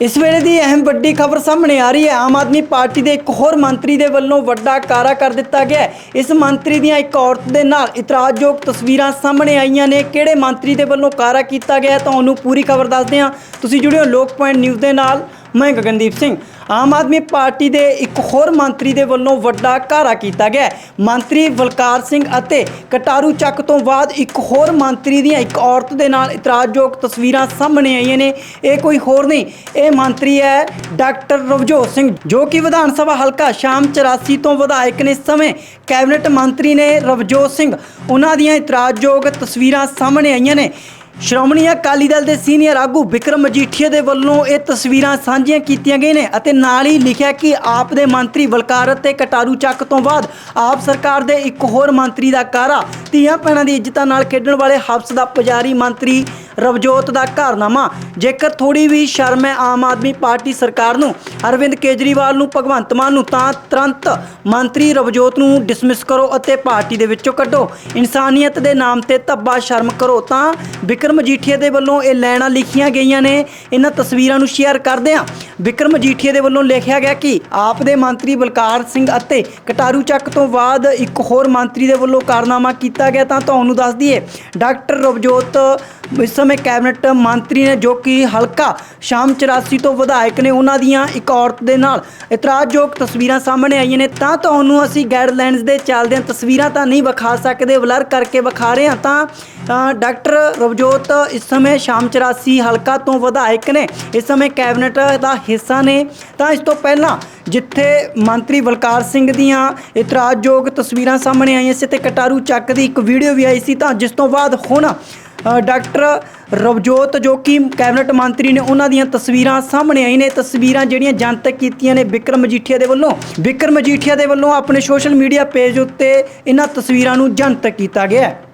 ਇਸ ਵੇਲੇ ਦੀ ਅਹਿਮ ਵੱਡੀ ਖਬਰ ਸਾਹਮਣੇ ਆ ਰਹੀ ਹੈ। ਆਮ ਆਦਮੀ ਪਾਰਟੀ ਦੇ ਇੱਕ ਹੋਰ ਮੰਤਰੀ ਦੇ ਵੱਲੋਂ ਵੱਡਾ ਕਾਰਾ ਕਰ ਦਿੱਤਾ ਗਿਆ ਹੈ। ਇਸ ਮੰਤਰੀ ਦੀਆਂ ਇੱਕ ਔਰਤ ਦੇ ਨਾਲ ਇਤਰਾਜ਼ਯੋਗ ਤਸਵੀਰਾਂ ਸਾਹਮਣੇ ਆਈਆਂ ਨੇ। ਕਿਹੜੇ ਮੰਤਰੀ ਦੇ ਵੱਲੋਂ ਕਾਰਾ ਕੀਤਾ ਗਿਆ ਤੁਹਾਨੂੰ ਪੂਰੀ ਖਬਰ ਦੱਸਦੇ ਹਾਂ। ਤੁਸੀਂ ਜੁੜਿਓ ਲੋਕ ਪੁਆਇੰਟ ਨਿਊਜ਼ ਦੇ ਨਾਲ। ਮੈਂ ਗਗਨਦੀਪ ਸਿੰਘ। ਆਮ ਆਦਮੀ ਪਾਰਟੀ ਦੇ ਇੱਕ ਹੋਰ ਮੰਤਰੀ ਦੇ ਵੱਲੋਂ ਵੱਡਾ ਕਾਰਾ ਕੀਤਾ ਗਿਆ ਮੰਤਰੀ ਬਲਕਾਰ ਸਿੰਘ ਅਤੇ ਕਟਾਰੂ ਚੱਕ ਤੋਂ ਬਾਅਦ ਇੱਕ ਹੋਰ ਮੰਤਰੀ ਦੀਆਂ ਇੱਕ ਔਰਤ ਦੇ ਨਾਲ ਇਤਰਾਜ਼ਯੋਗ ਤਸਵੀਰਾਂ ਸਾਹਮਣੇ ਆਈਆਂ ਨੇ। ਇਹ ਕੋਈ ਹੋਰ ਨਹੀਂ, ਇਹ ਮੰਤਰੀ ਹੈ ਡਾਕਟਰ ਰਵਜੋਤ ਸਿੰਘ, ਜੋ ਕਿ ਵਿਧਾਨ ਸਭਾ ਹਲਕਾ ਸ਼ਾਮ 84 ਤੋਂ ਵਿਧਾਇਕ ਨੇ। ਸਮੇਂ ਕੈਬਨਿਟ ਮੰਤਰੀ ਨੇ ਰਵਜੋਤ ਸਿੰਘ, ਉਹਨਾਂ ਦੀਆਂ ਇਤਰਾਜ਼ਯੋਗ ਤਸਵੀਰਾਂ ਸਾਹਮਣੇ ਆਈਆਂ ਨੇ। ਸ਼੍ਰੋਮਣੀ ਅਕਾਲੀ ਦਲ ਦੇ ਸੀਨੀਅਰ ਆਗੂ ਵਿਕਰਮ ਮਜੀਠੀਆ ਦੇ ਵੱਲੋਂ ਇਹ ਤਸਵੀਰਾਂ ਸਾਂਝੀਆਂ ਕੀਤੀਆਂ ਗਈਆਂ ਨੇ ਅਤੇ ਨਾਲ ਹੀ ਲਿਖਿਆ ਕਿ ਆਪ ਦੇ ਮੰਤਰੀ ਬਲਕਾਰ ਤੇ ਕਟਾਰੂ ਚੱਕ ਤੋਂ ਬਾਅਦ ਆਪ ਸਰਕਾਰ ਦੇ ਇੱਕ ਹੋਰ ਮੰਤਰੀ ਦਾ ਕਾਰਾ, ਧੀਆਂ ਭੈਣਾਂ ਦੀ ਇੱਜ਼ਤਾਂ ਨਾਲ ਖੇਡਣ ਵਾਲੇ ਹਫਸ ਦਾ ਪੁਜਾਰੀ ਮੰਤਰੀ ਰਵਜੋਤ ਦਾ ਘਰਨਾਮਾ। ਜੇਕਰ ਥੋੜੀ ਵੀ ਸ਼ਰਮ ਹੈ ਆਮ ਆਦਮੀ ਪਾਰਟੀ ਸਰਕਾਰ ਨੂੰ, ਅਰਵਿੰਦ ਕੇਜਰੀਵਾਲ ਨੂੰ ਭਗਵੰਤ ਮਾਨ ਨੂੰ, ਤਾਂ ਤੁਰੰਤ ਮੰਤਰੀ ਰਵਜੋਤ ਨੂੰ ਡਿਸਮਿਸ ਕਰੋ ਅਤੇ ਪਾਰਟੀ ਦੇ ਵਿੱਚੋਂ ਕੱਢੋ। ਇਨਸਾਨੀਅਤ ਦੇ ਨਾਮ ਤੇ ਧੱਬਾ ਸ਼ਰਮ ਕਰੋ, ਤਾਂ ਵਿਕਰਮ ਮਜੀਠੀਆ ਦੇ ਵੱਲੋਂ ਇਹ ਲੈਣਾ ਲਿਖੀਆਂ ਗਈਆਂ ਨੇ। ਇਹਨਾਂ ਤਸਵੀਰਾਂ ਨੂੰ ਸ਼ੇਅਰ ਕਰਦੇ ਹਾਂ। ਵਿਕਰਮ ਮਜੀਠੀਆ ਦੇ ਵੱਲੋਂ ਲਿਖਿਆ ਗਿਆ ਕਿ ਆਪ ਦੇ ਮੰਤਰੀ ਬਲਕਾਰ ਸਿੰਘ ਅਤੇ ਕਟਾਰੂ ਚੱਕ ਤੋਂ ਬਾਅਦ ਇੱਕ ਹੋਰ ਮੰਤਰੀ ਦੇ ਵੱਲੋਂ ਕਾਰਨਾਮਾ ਕੀਤਾ ਗਿਆ, ਤਾਂ ਤੁਹਾਨੂੰ ਦੱਸ ਦਈਏ, ਡਾਕਟਰ ਰਵਜੋਤ ਇਸ ਸਮੇਂ ਕੈਬਨਿਟ ਮੰਤਰੀ ਨੇ ਜੋ ਕਿ ਹਲਕਾ ਸ਼ਾਮ 84 ਤੋਂ ਵਿਧਾਇਕ ਨੇ ਉਹਨਾਂ ਦੀਆਂ ਇੱਕ ਔਰਤ ਦੇ ਨਾਲ ਇਤਰਾਜ਼ਯੋਗ ਤਸਵੀਰਾਂ ਸਾਹਮਣੇ ਆਈਆਂ ਨੇ, ਤਾਂ ਤੁਹਾਨੂੰ ਅਸੀਂ ਗਾਈਡਲਾਈਨਸ ਦੇ ਚੱਲਦਿਆਂ ਤਸਵੀਰਾਂ ਤਾਂ ਨਹੀਂ ਵਿਖਾ ਸਕਦੇ ਬਲਰ ਕਰਕੇ ਵਿਖਾ ਰਹੇ ਹਾਂ, ਤਾਂ ਡਾਕਟਰ ਰਵਜੋਤ ਇਸ ਸਮੇਂ ਸ਼ਾਮ 84 ਹਲਕਾ ਤੋਂ ਵਿਧਾਇਕ ਨੇ, ਇਸ ਸਮੇਂ ਕੈਬਨਿਟ ਦਾ ਹਿੱਸਾ ਨੇ, ਤਾਂ ਇਸ ਤੋਂ ਪਹਿਲਾਂ ਜਿੱਥੇ ਮੰਤਰੀ ਬਲਕਾਰ ਸਿੰਘ ਦੀਆਂ ਇਤਰਾਜ਼ਯੋਗ ਤਸਵੀਰਾਂ ਸਾਹਮਣੇ ਆਈਆਂ ਸੀ ਤੇ ਕਟਾਰੂ ਚੱਕ ਦੀ ਇੱਕ ਵੀਡੀਓ ਵੀ ਆਈ ਸੀ ਤਾਂ ਜਿਸ ਤੋਂ ਬਾਅਦ ਹੁਣ ਡਾਕਟਰ ਰਵਜੋਤ ਜੋ ਕਿ ਕੈਬਨਿਟ ਮੰਤਰੀ ਨੇ ਉਹਨਾਂ ਦੀਆਂ ਤਸਵੀਰਾਂ ਸਾਹਮਣੇ ਆਈ ਨੇ। ਤਸਵੀਰਾਂ ਜਿਹੜੀਆਂ ਜਨਤਕ ਕੀਤੀਆਂ ਨੇ ਵਿਕਰਮ ਮਜੀਠੀਆ ਦੇ ਵੱਲੋਂ। ਵਿਕਰਮ ਮਜੀਠੀਆ ਦੇ ਵੱਲੋਂ ਆਪਣੇ ਸੋਸ਼ਲ ਮੀਡੀਆ ਪੇਜ ਉੱਤੇ ਇਹਨਾਂ ਤਸਵੀਰਾਂ ਨੂੰ ਜਨਤਕ ਕੀਤਾ ਗਿਆ